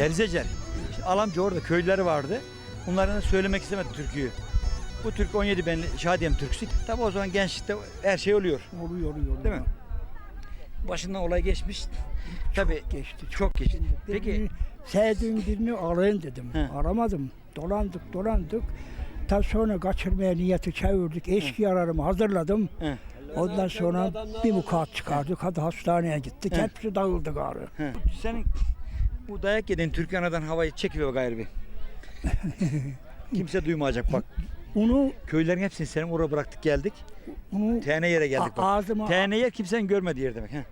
Derzecer. İşte Alamca orada köylüleri vardı. Onların da söylemek istemedi türküyü. Bu türkü 17 benli Şadiyem türküsü. Tabi o zaman gençlikte her şey oluyor. Oluyor oluyor. Değil mi? Başından olay geçmiş. Tabi Geçti. çok geçti. Peki. Peki Sevdiğim birini arayın dedim. He. Aramadım. Dolandık dolandık. Ta sonra kaçırmaya niyeti çevirdik. Eşkıyalarımı hazırladım. He. Ondan sonra bir mukat çıkardık. Hadi hastaneye gittik. He. Hepsi dağıldı gari. Senin bu dayak yediğin Türk anadan havayı çekiyor gayrı bir. Kimse duymayacak bak. Onu, Köylerin hepsini senin oraya bıraktık geldik. onu TN yere geldik bak. ağzıma, TN yer kimsenin görmediği yer demek. He.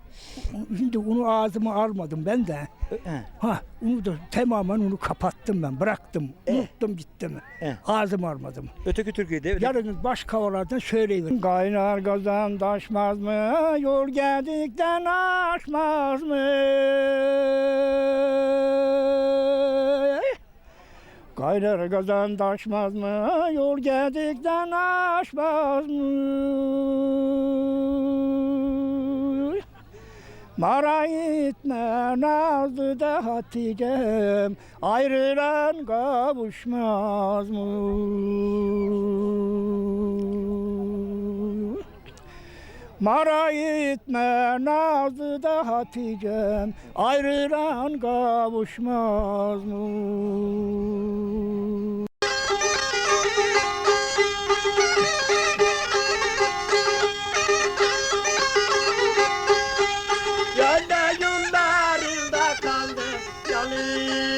şimdi onu ağzıma almadım ben de. He. Ha, onu da tamamen onu kapattım ben. Bıraktım. Eh. Unuttum gittim. Eh. Ağzıma almadım. Öteki türküyü de Yarınız baş kavalardan söyleyin. Kaynar gazan taşmaz mı? Yol geldikten aşmaz mı? Kaynar gazan taşmaz mı? Yol geldikten aşmaz mı? Mara gitme nazlı da Hatice'm Ayrılan kavuşmaz mı? Mara gitme nazlı da Hatice'm Ayrılan kavuşmaz mı? yanı